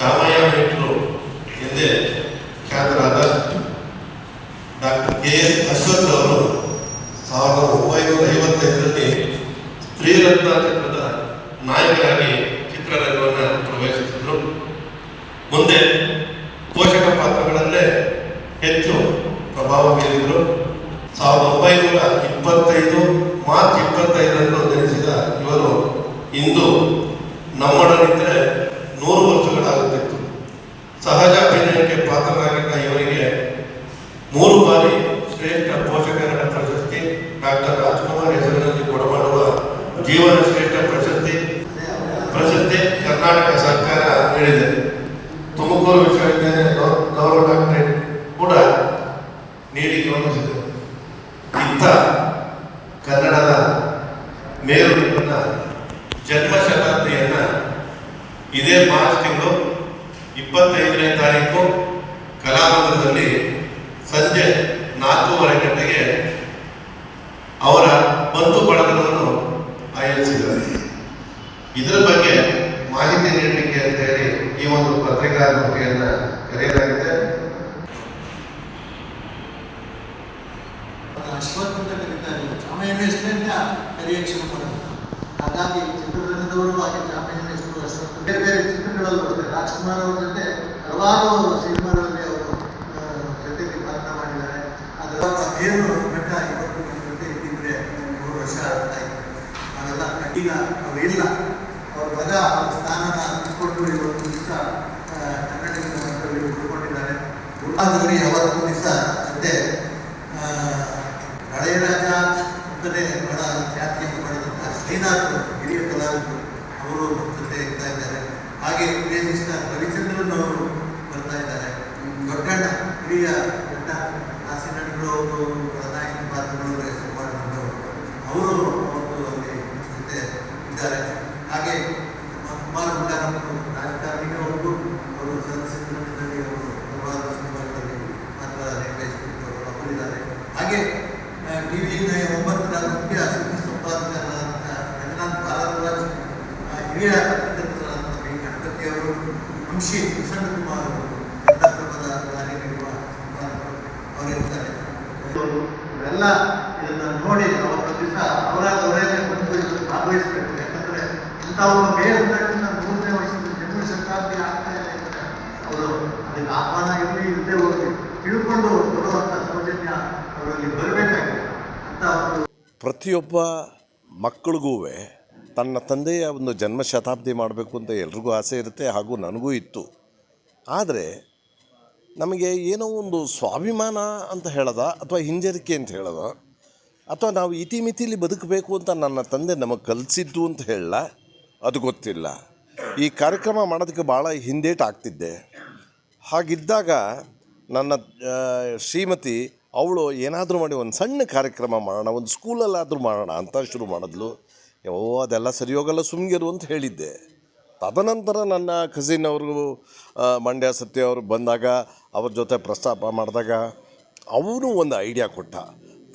ರಾಮಯ್ಯ ಭಟ್ರು ಎಂದೇ ಖ್ಯಾತರಾದ ಡಾಕ್ಟರ್ ಕೆ ಎಸ್ ಅಶ್ವಥ್ ಅವರು ಸಾವಿರದ ಒಂಬೈನೂರ ಐವತ್ತೈದರಲ್ಲಿ ಸ್ತ್ರೀರತ್ನ ಚಿತ್ರದ ನಾಯಕರಾಗಿ ಚಿತ್ರರಂಗವನ್ನು ಪ್ರವೇಶಿಸಿದರು. ಮುಂದೆ ಪೋಷಕ ಪಾತ್ರಗಳಲ್ಲೇ ಹೆಚ್ಚು ಪ್ರಭಾವ ಬೀರಿದರು. ಸಾವಿರದ ಒಂಬೈನೂರ ಇಪ್ಪತ್ತೈದು, ಮಾರ್ಚ್ ಇಪ್ಪತ್ತೈದರಂದು ಜನಿಸಿದ ಇವರು ಇಂದು ನಮ್ಮೊಡನಿದ್ರೆ ಸಹಜ ಅಭಿನಯಕ್ಕೆ ಪಾತ್ರರಾಗಿದ್ದ ಇವರಿಗೆ ಮೂರು ಬಾರಿ ಶ್ರೇಷ್ಠ ಪೋಷಕ ನಟ ಪ್ರಶಸ್ತಿ ಡಾಕ್ಟರ್ ರಾಜ್ಕುಮಾರ್ ಹೆಸರಿನಲ್ಲಿ ಕೊಡಮಾಡುವ ಜೀವನ ಶ್ರೇಷ್ಠ ಪ್ರಶಸ್ತಿ ಪ್ರಶಸ್ತಿ ಕರ್ನಾಟಕ ಸರ್ಕಾರ ನೀಡಿದೆ. ತುಮಕೂರು ವಿಶ್ವವಿದ್ಯಾಲಯ ಗೌರವ ಡಾಕ್ಟರೇಟ್ ಕೂಡ ನೀಡಿ ಗೌರವಿಸಿದೆ. ಇಂಥ ಕನ್ನಡದ ಮೇರು ಜನ್ಮ ಶತಾಬ್ದಿಯನ್ನು ಇದೇ ಮಾರ್ಚ್ ತಿಂಗಳು ಇಪ್ಪತ್ತೈದನೇ ತಾರೀಕು ಕಲಾಭವನದಲ್ಲಿ ಸಂಜೆ ನಾಲ್ಕೂವರೆ ಗಂಟೆಗೆ ಅವರ ಬಂಧು ಬಳಗವನ್ನು ಆಯೋಜಿಸಿದ್ದಾರೆ. ಇದರ ಬಗ್ಗೆ ಮಾಹಿತಿ ನೀಡಲಿಕ್ಕೆ ಅಂತ ಹೇಳಿ ಈ ಒಂದು ಪತ್ರಿಕಾಗೋಷ್ಠಿಯನ್ನ ಕರೆಯಲಾಗಿದೆ ಅಶ್ವತ್ಥ ಅಂತ ಕರೀತಾರೆ. ಅಂತ ಕರೆಯಕ್ಕೆ ಶುರು ಹಾಗಾಗಿ ಚಿತ್ರರಂಗದವರು ಹಾಗೆ ಜಾಮೀನು ಬೇರೆ ಬೇರೆ ಚಿತ್ರಗಳಲ್ಲಿ ಅಷ್ಟೇ ರಾಜ್ಕುಮಾರ್ ಅವ್ರ ಜೊತೆ ಹಲವಾರು ಸಿನಿಮಾಗಳಲ್ಲಿ ಅವರು ಜೊತೆಗೆ ಪಾತ್ರ ಮಾಡಿದ್ದಾರೆ. ಅದರ ಏನು ನಟ ಇವತ್ತು ನಮ್ಮ ಜೊತೆ ಇದ್ದಿದ್ರೆ ಮೂರು ವರ್ಷ ಆಯ್ತು ಅವೆಲ್ಲ ಈಗ ಇಲ್ಲ ಅವ್ರ ಮಗ ಅವ್ರ ಸ್ಥಾನನ ಕೊಟ್ಟು ಇವತ್ತು ದಿವಸ ಕನ್ನಡಿಗರ ಉಳ್ಕೊಂಡಿದ್ದಾರೆ. ಉಳ್ಳಾಗಡ್ಡಿ ಅವತ್ತು ದಿವಸ ಅದೇ ಹಳೆಯ ರಾಜ ಅಂತಲೇ ಬಹಳ ಖ್ಯಾತಿಯನ್ನು ಮಾಡಿದಂಥ ಶ್ರೀನಾಥ್, ಹಿರಿಯ ಕಲಾವಿದರು ಅವರು ನಮ್ಮ ಜೊತೆ ಇರ್ತಾ ಇದ್ದಾರೆ ಹಾಗೆ ಹಿರಿಯ ಹರಿಚಂದ್ರನ್ ಅವರು ಬರ್ತಾ ಇದ್ದಾರೆ. ದೊಡ್ಡಣ್ಣ, ಹಿರಿಯ ದೊಡ್ಡ ಅವರು ಪ್ರಧಾನ ಪಾತ್ರಗಳು ಮಾಡಿಕೊಂಡವರು ಅವರು ಅವತ್ತು ಅಲ್ಲಿ ಜೊತೆ ಇದ್ದಾರೆ. ಹಾಗೆ ಕುಮಾರ್ ಗುಂಡಾರವರು ರಾಜಕಾರಣಿಯವರು ಅವರು ಚಲನಚಿತ್ರದಲ್ಲಿ ಅವರು ಹಲವಾರು ಸಿನಿಮಾಗಳಲ್ಲಿ ಪಾತ್ರ ನಿರ್ವಹಿಸಿಕೊಂಡು ಅವರಿದ್ದಾರೆ ಹಾಗೆ ಟಿ ವಿ ಒಂಬತ್ತರ ಮುಖ್ಯ ಸುದ್ದಿ ಸಂಪಾದಕರಾದಂಥ ರಂಗನಾಥ್ ಭಾರದ್ವಾಜ್ ಹಿರಿಯ ಪ್ರಸನ್ನ ಕುಮಾರ್ ಅವರು ಕನ್ನಡಪ್ರಭದ ಕಾರ್ಯನಿರ್ವ ಅವರಿರ್ತಾರೆ. ಇವೆಲ್ಲ ಇದನ್ನ ನೋಡಿ ಅವರ ದಿವಸ ಅವರಾದ ಅವರೇ ಬಂದು ಭಾಗವಹಿಸಬೇಕು. ಯಾಕಂದ್ರೆ ಇಂಥ ಮೇಲ್ನಟನ ಮೂರನೇ ವರ್ಷದ ಜನ್ಮ ಶತಾಬ್ದಿ ಆಗ್ತಾ ಇದೆ ಅಂದ್ರೆ ಅವರು ಅದಕ್ಕೆ ಆಹ್ವಾನ ಇರಲಿ ಇಲ್ಲದೆ ಹೋಗಿ ತಿಳ್ಕೊಂಡು ಬರುವಂಥ ಸೌಜನ್ಯ ಅವರಲ್ಲಿ ಬರಬೇಕಾಗಿದೆ. ಅಂತ ಒಂದು ಪ್ರತಿಯೊಬ್ಬ ಮಕ್ಕಳಿಗೂ ತನ್ನ ತಂದೆಯ ಒಂದು ಜನ್ಮ ಶತಾಬ್ದಿ ಮಾಡಬೇಕು ಅಂತ ಎಲ್ರಿಗೂ ಆಸೆ ಇರುತ್ತೆ ಹಾಗೂ ನನಗೂ ಇತ್ತು. ಆದರೆ ನಮಗೆ ಏನೋ ಒಂದು ಸ್ವಾಭಿಮಾನ ಅಂತ ಹೇಳದ ಅಥವಾ ಹಿಂಜರಿಕೆ ಅಂತ ಹೇಳದ ಅಥವಾ ನಾವು ಇತಿಮಿತಿಲಿ ಬದುಕಬೇಕು ಅಂತ ನನ್ನ ತಂದೆ ನಮಗೆ ಕಲಿಸಿದ್ದು ಅಂತ ಹೇಳಲ್ಲ ಅದು ಗೊತ್ತಿಲ್ಲ. ಈ ಕಾರ್ಯಕ್ರಮ ಮಾಡೋದಕ್ಕೆ ಭಾಳ ಹಿಂದೇಟು ಆಗ್ತಿದ್ದೆ. ಹಾಗಿದ್ದಾಗ ನನ್ನ ಶ್ರೀಮತಿ, ಅವಳು ಏನಾದರೂ ಮಾಡಿ ಒಂದು ಸಣ್ಣ ಕಾರ್ಯಕ್ರಮ ಮಾಡೋಣ, ಒಂದು ಸ್ಕೂಲಲ್ಲಾದರೂ ಮಾಡೋಣ ಅಂತ ಶುರು ಮಾಡಿದ್ಲು. ಓ ಅದೆಲ್ಲ ಸರಿ ಹೋಗಲ್ಲ ಸುಮ್ಗಿರು ಅಂತ ಹೇಳಿದ್ದೆ. ತದನಂತರ ನನ್ನ ಕಸಿನ್ ಅವರು ಮಂಡ್ಯ ಸತ್ಯ ಅವರು ಬಂದಾಗ, ಅವ್ರ ಜೊತೆ ಪ್ರಸ್ತಾಪ ಮಾಡಿದಾಗ ಅವನು ಒಂದು ಐಡಿಯಾ ಕೊಟ್ಟ.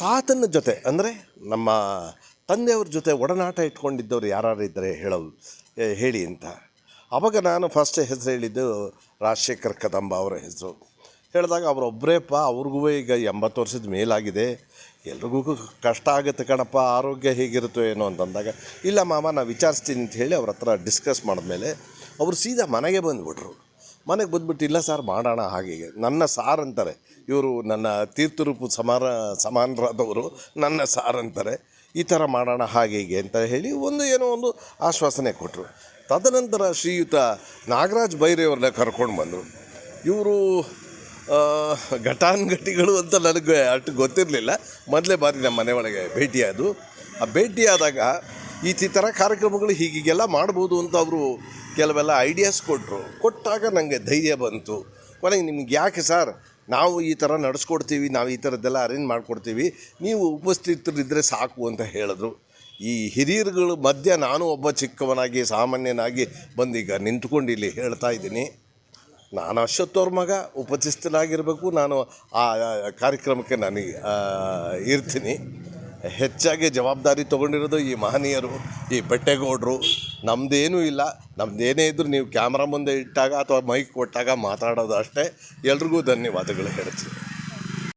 ತಾತನ ಜೊತೆ, ಅಂದರೆ ನಮ್ಮ ತಂದೆಯವ್ರ ಜೊತೆ ಒಡನಾಟ ಇಟ್ಕೊಂಡಿದ್ದವ್ರು ಯಾರು ಇದ್ದರೆ ಹೇಳೋದು ಹೇಳಿ ಅಂತ. ಅವಾಗ ನಾನು ಫಸ್ಟ್ ಹೆಸರು ಹೇಳಿದ್ದು ರಾಜಶೇಖರ್ ಕದಂಬ ಅವರ ಹೆಸರು. ಹೇಳಿದಾಗ ಅವರೊಬ್ಬರೇಪ್ಪ ಅವ್ರಿಗೂ ಈಗ ಎಂಬತ್ತು ವರ್ಷದ ಮೇಲಾಗಿದೆ. ಎಲ್ರಿಗೂ ಕಷ್ಟ ಆಗುತ್ತೆ ಕಣಪ್ಪ, ಆರೋಗ್ಯ ಹೇಗಿರುತ್ತೋ ಏನೋ ಅಂತಂದಾಗ, ಇಲ್ಲ ಮಾಮ ನಾನು ವಿಚಾರಿಸ್ತೀನಿ ಅಂತ ಹೇಳಿ ಅವ್ರ ಹತ್ರ ಡಿಸ್ಕಸ್ ಮಾಡಿದ್ಮೇಲೆ ಅವರು ಸೀದಾ ಮನೆಗೆ ಬಂದುಬಿಟ್ರು. ಮನೆಗೆ ಬಂದ್ಬಿಟ್ಟು, ಇಲ್ಲ ಸರ್ ಮಾಡೋಣ ಹಾಗೆ ನನ್ನ ಸಾರ್ ಅಂತಾರೆ, ಇವರು ನನ್ನ ತೀರ್ಥರೂಪು ಸಮಾರ, ಸಮಾನರಾದವರು, ನನ್ನ ಸಾರ್ ಅಂತಾರೆ, ಈ ಥರ ಮಾಡೋಣ ಹಾಗೆ ಹೀಗೆ ಅಂತ ಹೇಳಿ ಒಂದು ಏನೋ ಒಂದು ಆಶ್ವಾಸನೆ ಕೊಟ್ಟರು ತದನಂತರ ಶ್ರೀಯುತ ನಾಗರಾಜ್ ಬೈರೆಯವ್ರನ್ನ ಕರ್ಕೊಂಡು ಬಂದರು. ಇವರು ಘಟಾನುಘಟಿಗಳು ಅಂತ ನನಗೆ ಅಷ್ಟು ಗೊತ್ತಿರಲಿಲ್ಲ. ಮೊದಲೇ ಬಾರಿ ನಮ್ಮ ಮನೆ ಒಳಗೆ ಭೇಟಿಯಾದು ಆ ಭೇಟಿಯಾದಾಗ ಈ ಥರ ಕಾರ್ಯಕ್ರಮಗಳು ಹೀಗೀಗೆಲ್ಲ ಮಾಡ್ಬೋದು ಅಂತ ಅವರು ಕೆಲವೆಲ್ಲ ಐಡಿಯಾಸ್ ಕೊಟ್ಟರು ಕೊಟ್ಟಾಗ ನನಗೆ ಧೈರ್ಯ ಬಂತು. ಕೊನೆಗೆ ನಿಮ್ಗೆ ಯಾಕೆ ಸರ್? ನಾವು ಈ ಥರ ನಡೆಸ್ಕೊಡ್ತೀವಿ, ನಾವು ಈ ಥರದ್ದೆಲ್ಲ ಅರೇಂಜ್ ಮಾಡಿಕೊಡ್ತೀವಿ. ನೀವು ಉಪಸ್ಥಿತರಿದ್ದರೆ ಸಾಕು ಅಂತ ಹೇಳಿದ್ರು. ಈ ಹಿರಿಯರುಗಳು ಮಧ್ಯೆ ನಾನು ಒಬ್ಬ ಚಿಕ್ಕವನಾಗಿ, ಸಾಮಾನ್ಯನಾಗಿ ಬಂದೀಗ ನಿಂತ್ಕೊಂಡು ಇಲ್ಲಿ ಹೇಳ್ತಾ ಇದ್ದೀನಿ. ನಾನು ಅಶ್ವತ್ಥವ್ರ ಮಗ, ಉಪಸ್ಥಿತನಾಗಿರಬೇಕು. ನಾನು ಆ ಕಾರ್ಯಕ್ರಮಕ್ಕೆ ನಾನು ಇರ್ತೀನಿ. ಹೆಚ್ಚಾಗಿ ಜವಾಬ್ದಾರಿ ತೊಗೊಂಡಿರೋದು ಈ ಮಹನೀಯರು, ಈ ಬೆಟ್ಟೆಗೌಡರು. ನಮ್ಮದೇನೂ ಇಲ್ಲ. ನಮ್ಮದೇನೇ ಇದ್ದರೂ ನೀವು ಕ್ಯಾಮ್ರಾ ಮುಂದೆ ಇಟ್ಟಾಗ ಅಥವಾ ಮೈಕ್ ಕೊಟ್ಟಾಗ ಮಾತಾಡೋದು ಅಷ್ಟೇ. ಎಲ್ರಿಗೂ ಧನ್ಯವಾದಗಳು ಹೇಳ್ತೀನಿ.